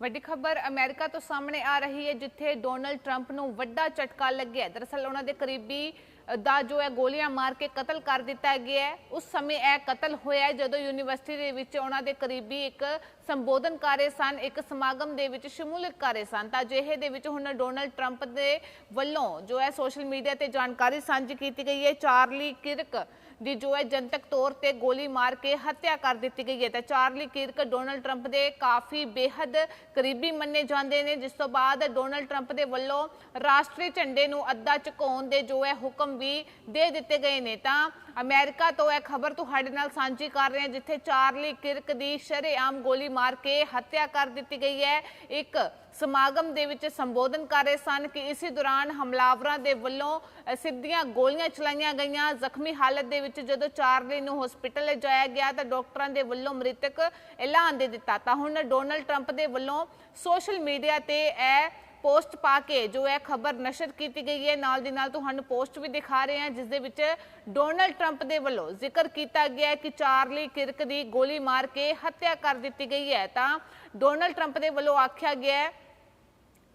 ਵੱਡੀ ਖਬਰ ਅਮਰੀਕਾ ਤੋਂ ਸਾਹਮਣੇ ਆ ਰਹੀ ਹੈ, ਜਿੱਥੇ ਡੋਨਲਡ ਟਰੰਪ ਨੂੰ ਵੱਡਾ ਝਟਕਾ ਲੱਗਿਆ ਹੈ। ਦਰਅਸਲ ਉਹਨਾਂ ਦੇ ਕਰੀਬੀ ਦਾ ਜੋ ਹੈ, ਗੋਲੀਆਂ ਮਾਰ ਕੇ ਕਤਲ ਕਰ ਦਿੱਤਾ ਗਿਆ ਹੈ। ਉਸ ਸਮੇਂ ਇਹ ਕਤਲ ਹੋਇਆ ਜਦੋਂ ਯੂਨੀਵਰਸਿਟੀ ਦੇ ਵਿੱਚ ਉਹਨਾਂ ਦੇ ਕਰੀਬੀ ਇੱਕ ਸੰਬੋਧਨ ਕਰ ਰਹੇ ਸਨ, ਇੱਕ ਸਮਾਗਮ ਦੇ ਵਿੱਚ ਸ਼ਮੂਲੀਅਤ ਕਰ ਰਹੇ ਸਨ। ਤਾਂ ਅਜਿਹੇ ਦੇ ਵਿੱਚ ਹੁਣ ਡੋਨਲਡ ਟਰੰਪ ਦੇ ਵੱਲੋਂ ਜੋ ਹੈ, ਸੋਸ਼ਲ ਮੀਡੀਆ ਤੇ ਜਾਣਕਾਰੀ ਸਾਂਝੀ ਕੀਤੀ ਗਈ ਹੈ। ਚਾਰਲੀ ਕਿਰਕ ਦੀ ਜੋ ਹੈ ਜਨਤਕ ਤੌਰ ਤੇ ਗੋਲੀ ਮਾਰ ਕੇ ਹੱਤਿਆ ਕਰ ਦਿੱਤੀ ਗਈ ਹੈ। ਤਾਂ ਚਾਰਲੀ ਕਿਰਕ ਡੋਨਲਡ ਟਰੰਪ ਦੇ ਕਾਫੀ ਬੇਹੱਦ ਕਰੀਬੀ ਮੰਨੇ ਜਾਂਦੇ ਨੇ। ਜਿਸ ਤੋਂ ਬਾਅਦ ਡੋਨਲਡ ਟਰੰਪ ਦੇ ਵੱਲੋਂ ਰਾਸ਼ਟਰੀ ਝੰਡੇ ਨੂੰ ਅੱਧਾ ਝੁਕਾਉਣ ਦੇ ਜੋ ਹੈ ਹੁਕਮ ਵੀ ਦੇ ਦਿੱਤੇ ਗਏ ਨੇ। ਤਾਂ ਅਮਰੀਕਾ ਤੋਂ ਇਹ ਖਬਰ ਤੁਹਾਡੇ ਨਾਲ ਸਾਂਝੀ ਕਰ ਰਹੇ ਹਾਂ, ਜਿੱਥੇ ਚਾਰਲੀ ਕਿਰਕ ਦੀ ਸ਼ਰੇਆਮ ਗੋਲੀ ਮਾਰ ਕੇ ਹੱਤਿਆ ਕਰ ਦਿੱਤੀ ਗਈ ਹੈ। ਇੱਕ ਸਮਾਗਮ ਦੇ ਵਿੱਚ ਸੰਬੋਧਨ ਕਰ ਰਹੇ ਸਨ ਕਿ ਇਸੇ ਦੌਰਾਨ ਹਮਲਾਵਰਾਂ ਦੇ ਵੱਲੋਂ ਸਿੱਧੀਆਂ ਗੋਲੀਆਂ ਚਲਾਈਆਂ ਗਈਆਂ। ਜ਼ਖਮੀ ਹਾਲਤ ਦੇ ਵਿੱਚ ਜਦੋਂ ਚਾਰਲੀ ਨੂੰ ਹਸਪੀਟਲ ਲਿਜਾਇਆ ਗਿਆ ਤਾਂ ਡਾਕਟਰਾਂ ਦੇ ਵੱਲੋਂ ਮ੍ਰਿਤਕ ਐਲਾਨ ਦੇ ਦਿੱਤਾ। ਤਾਂ ਹੁਣ ਡੋਨਲਡ ਟਰੰਪ ਦੇ ਵੱਲੋਂ ਸੋਸ਼ਲ ਮੀਡੀਆ ਤੇ ਇਹ ਪੋਸਟ ਪਾ ਕੇ ਜੋ ਹੈ ਖਬਰ ਨਸ਼ਰ ਕੀਤੀ ਗਈ ਹੈ, ਨਾਲ ਦੀ ਨਾਲ ਤੁਹਾਨੂੰ ਪੋਸਟ ਵੀ ਦਿਖਾ ਰਹੇ ਹਾਂ, ਜਿਸ ਦੇ ਵਿੱਚ ਡੋਨਲਡ ਟਰੰਪ ਦੇ ਵੱਲੋਂ ਜ਼ਿਕਰ ਕੀਤਾ ਗਿਆ ਕਿ ਚਾਰਲੀ ਕਿਰਕ ਦੀ ਗੋਲੀ ਮਾਰ ਕੇ ਹੱਤਿਆ ਕਰ ਦਿੱਤੀ ਗਈ ਹੈ। ਤਾਂ ਡੋਨਲਡ ਟਰੰਪ ਦੇ ਵੱਲੋਂ ਆਖਿਆ ਗਿਆ ਹੈ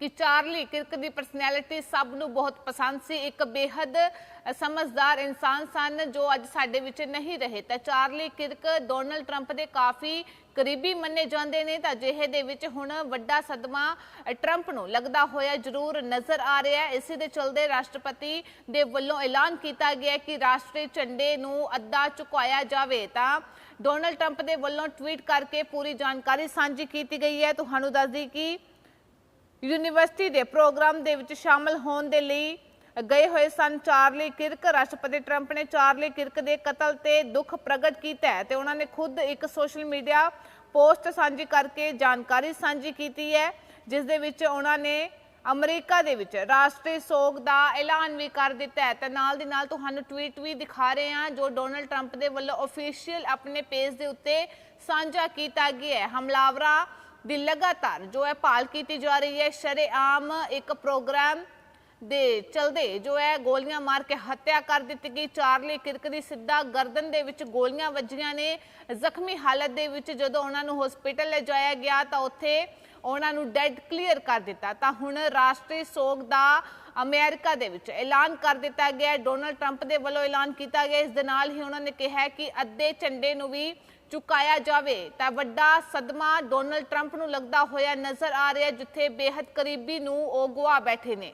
ਕਿ ਚਾਰਲੀ ਕਿਰਕ ਦੀ ਪਰਸਨੈਲਿਟੀ ਸਭ ਨੂੰ ਬਹੁਤ ਪਸੰਦ ਸੀ। ਇੱਕ ਬੇਹੱਦ ਸਮਝਦਾਰ ਇਨਸਾਨ ਸਨ ਜੋ ਅੱਜ ਸਾਡੇ ਵਿੱਚ ਨਹੀਂ ਰਹੇ। ਤਾਂ ਚਾਰਲੀ ਕਿਰਕ ਡੋਨਲਡ ਟਰੰਪ ਦੇ ਕਾਫੀ ਕਰੀਬੀ ਮੰਨੇ ਜਾਂਦੇ ਨੇ ਤਾਂ ਅਜਿਹੇ ਦੇ ਵਿੱਚ ਹੁਣ ਵੱਡਾ ਸਦਮਾ ਅ, ਟਰੰਪ ਨੂੰ ਲੱਗਦਾ ਹੋਇਆ ਜ਼ਰੂਰ ਨਜ਼ਰ ਆ ਰਿਹਾ ਹੈ। ਇਸੇ ਦੇ ਚਲਦੇ ਰਾਸ਼ਟਰਪਤੀ ਦੇ ਵੱਲੋਂ ਐਲਾਨ ਕੀਤਾ ਗਿਆ ਕਿ ਰਾਸ਼ਟਰੀ ਝੰਡੇ ਨੂੰ ਅੱਧਾ ਝੁਕਾਇਆ ਜਾਵੇ। ਤਾਂ ਡੋਨਲਡ ਟਰੰਪ ਦੇ ਵੱਲੋਂ ਟਵੀਟ ਕਰਕੇ ਪੂਰੀ ਜਾਣਕਾਰੀ ਸਾਂਝੀ ਕੀਤੀ ਗਈ ਹੈ। ਤੁਹਾਨੂੰ ਦੱਸ ਦਈ ਕਿ ਯੂਨੀਵਰਸਿਟੀ ਦੇ ਪ੍ਰੋਗਰਾਮ ਦੇ ਵਿੱਚ ਸ਼ਾਮਲ ਹੋਣ ਦੇ ਲਈ ਗਏ ਹੋਏ ਸਨ ਚਾਰਲੀ ਕਿਰਕ। ਰਾਸ਼ਟਰਪਤੀ ਟਰੰਪ ਨੇ ਚਾਰਲੀ ਕਿਰਕ ਦੇ ਕਤਲ ਤੇ ਦੁੱਖ ਪ੍ਰਗਟ ਕੀਤਾ ਹੈ ਤੇ ਉਹਨਾਂ ਨੇ ਖੁਦ ਇੱਕ ਸੋਸ਼ਲ ਮੀਡੀਆ ਪੋਸਟ ਸਾਂਝੀ ਕਰਕੇ ਜਾਣਕਾਰੀ ਸਾਂਝੀ ਕੀਤੀ ਹੈ, ਜਿਸ ਦੇ ਵਿੱਚ ਉਹਨਾਂ ਨੇ ਅਮਰੀਕਾ ਦੇ ਵਿੱਚ ਰਾਸ਼ਟਰੀ ਸੋਗ ਦਾ ਐਲਾਨ ਵੀ ਕਰ ਦਿੱਤਾ ਹੈ। ਤੇ ਨਾਲ ਦੀ ਨਾਲ ਤੁਹਾਨੂੰ ਟਵੀਟ ਵੀ ਦਿਖਾ ਰਹੇ ਹਾਂ, ਜੋ ਡੋਨਲਡ ਟਰੰਪ ਦੇ ਵੱਲੋਂ ਅਫੀਸ਼ੀਅਲ ਆਪਣੇ ਪੇਜ ਦੇ ਉੱਤੇ ਸਾਂਝਾ ਕੀਤਾ ਗਿਆ ਹੈ। ਹਮਲਾਵਰਾਂ ਦੀ ਲਗਾਤਾਰ ਜੋ ਹੈ ਭਾਲ ਕੀਤੀ ਜਾ ਰਹੀ ਹੈ ਸ਼ਰੇਆਮ ਇੱਕ ਪ੍ਰੋਗਰਾਮ ਦੇ ਚਲਦੇ ਜੋ ਹੈ ਗੋਲੀਆਂ ਮਾਰ ਕੇ ਹੱਤਿਆ ਕਰ ਦਿੱਤੀ ਗਈ। ਚਾਰਲੀ ਕਿਰਕ ਦੀ ਸਿੱਧਾ ਗਰਦਨ ਦੇ ਵਿੱਚ ਗੋਲੀਆਂ ਵੱਜੀਆਂ ਨੇ। ਜ਼ਖਮੀ ਹਾਲਤ ਦੇ ਵਿੱਚ ਜਦੋਂ ਉਹਨਾਂ ਨੂੰ ਹਸਪੀਟਲ ਲਿਜਾਇਆ ਗਿਆ ਤਾਂ ਉੱਥੇ ਉਹਨਾਂ ਨੂੰ ਡੈਡ ਕਲੀਅਰ ਕਰ ਦਿੱਤਾ। ਤਾਂ ਹੁਣ ਰਾਸ਼ਟਰੀ ਸੋਗ ਦਾ ਅਮਰੀਕਾ ਦੇ ਵਿੱਚ ਐਲਾਨ ਕਰ ਦਿੱਤਾ ਗਿਆ। ਡੋਨਲਡ ਟਰੰਪ ਦੇ ਵੱਲੋਂ ਐਲਾਨ ਕੀਤਾ ਗਿਆ। ਇਸ ਦੇ ਨਾਲ ਹੀ ਉਹਨਾਂ ਨੇ ਕਿਹਾ ਕਿ ਅੱਧੇ ਝੰਡੇ ਨੂੰ ਵੀ ਚੁਕਾਇਆ ਜਾਵੇ। ਤਾਂ ਵੱਡਾ ਸਦਮਾ ਡੋਨਲਡ ਟਰੰਪ ਨੂੰ ਲੱਗਦਾ ਹੋਇਆ ਨਜ਼ਰ ਆ ਰਿਹਾ, ਜਿੱਥੇ ਬੇਹੱਦ ਕਰੀਬੀ ਨੂੰ ਉਹ ਗਵਾ ਬੈਠੇ ਨੇ।